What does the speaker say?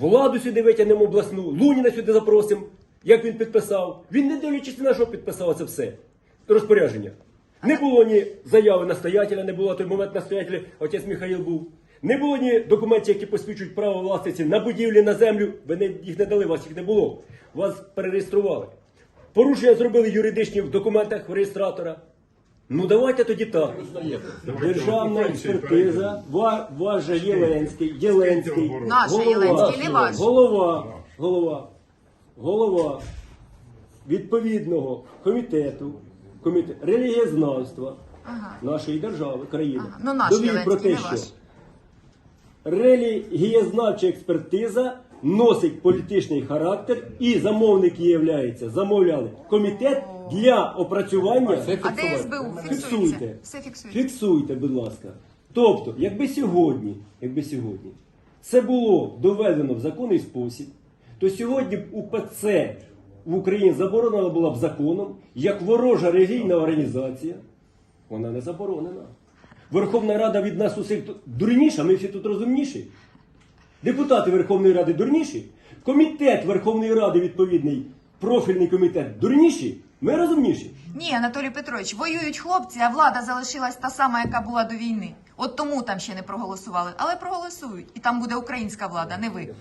Владу сюди витягнемо обласну, Луніна сюди запросимо, як він підписав. Він не дивлячись на що підписав це все. Розпорядження. Не було ні заяви настоятеля, не було той момент настоятеля, отець Михаїл був. Не було ні документів, які посвідчують право власниці на будівлі, на землю. Ви не, їх не дали, вас їх не було. Вас перереєстрували. Порушення зробили юридичні в документах в реєстратора. Ну давайте тоді так. Державна експертиза, ва- ваш же Єленський, Єленський, Наш Єленський, не ваш. голова, голова, голова відповідного комітету, комітет релігієзнавства нашої держави, країни, Ага. Ну, наш довів про Єленський, те, не що ваш. релігієзнавча експертиза носить політичний характер і замовник являється, замовляли комітет для опрацювання. А де СБУ? Фіксуйте. Все фіксується. Фіксуйте, будь ласка. Тобто, якби сьогодні, якби сьогодні це було доведено в законний спосіб, то сьогодні б УПЦ в Україні заборонена була б законом як ворожа релігійна організація. Вона не заборонена. Верховна Рада від нас усіх дурніша, ми всі тут розумніші. Депутати Верховної Ради дурніші, комітет Верховної Ради відповідний, профільний комітет дурніші, ми розумніші. Ні, Анатолій Петрович, воюють хлопці, а влада залишилась та сама, яка була до війни. От тому там ще не проголосували, але проголосують. І там буде українська влада, не ви.